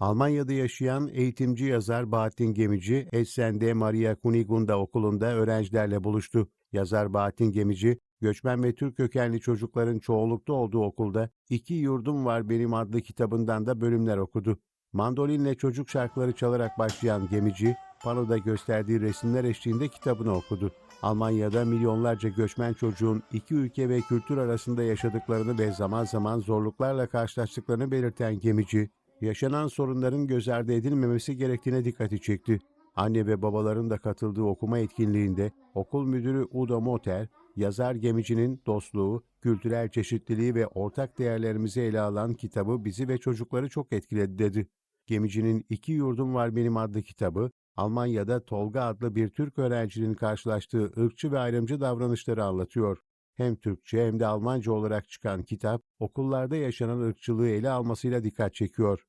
Almanya'da yaşayan eğitimci yazar Bahattin Gemici, Essen'de Maria Kunigunda okulunda öğrencilerle buluştu. Yazar Bahattin Gemici, göçmen ve Türk kökenli çocukların çoğunlukta olduğu okulda İki Yurdum Var Benim adlı kitabından da bölümler okudu. Mandolinle çocuk şarkıları çalarak başlayan Gemici, panoda gösterdiği resimler eşliğinde kitabını okudu. Almanya'da milyonlarca göçmen çocuğun iki ülke ve kültür arasında yaşadıklarını ve zaman zaman zorluklarla karşılaştıklarını belirten Gemici, yaşanan sorunların göz ardı edilmemesi gerektiğine dikkati çekti. Anne ve babaların da katıldığı okuma etkinliğinde okul müdürü Udo Moter, yazar gemicinin dostluğu, kültürel çeşitliliği ve ortak değerlerimizi ele alan kitabı bizi ve çocukları çok etkiledi dedi. Gemicinin İki Yurdum Var Benim adlı kitabı, Almanya'da Tolga adlı bir Türk öğrencinin karşılaştığı ırkçı ve ayrımcı davranışları anlatıyor. Hem Türkçe hem de Almanca olarak çıkan kitap, okullarda yaşanan ırkçılığı ele almasıyla dikkat çekiyor.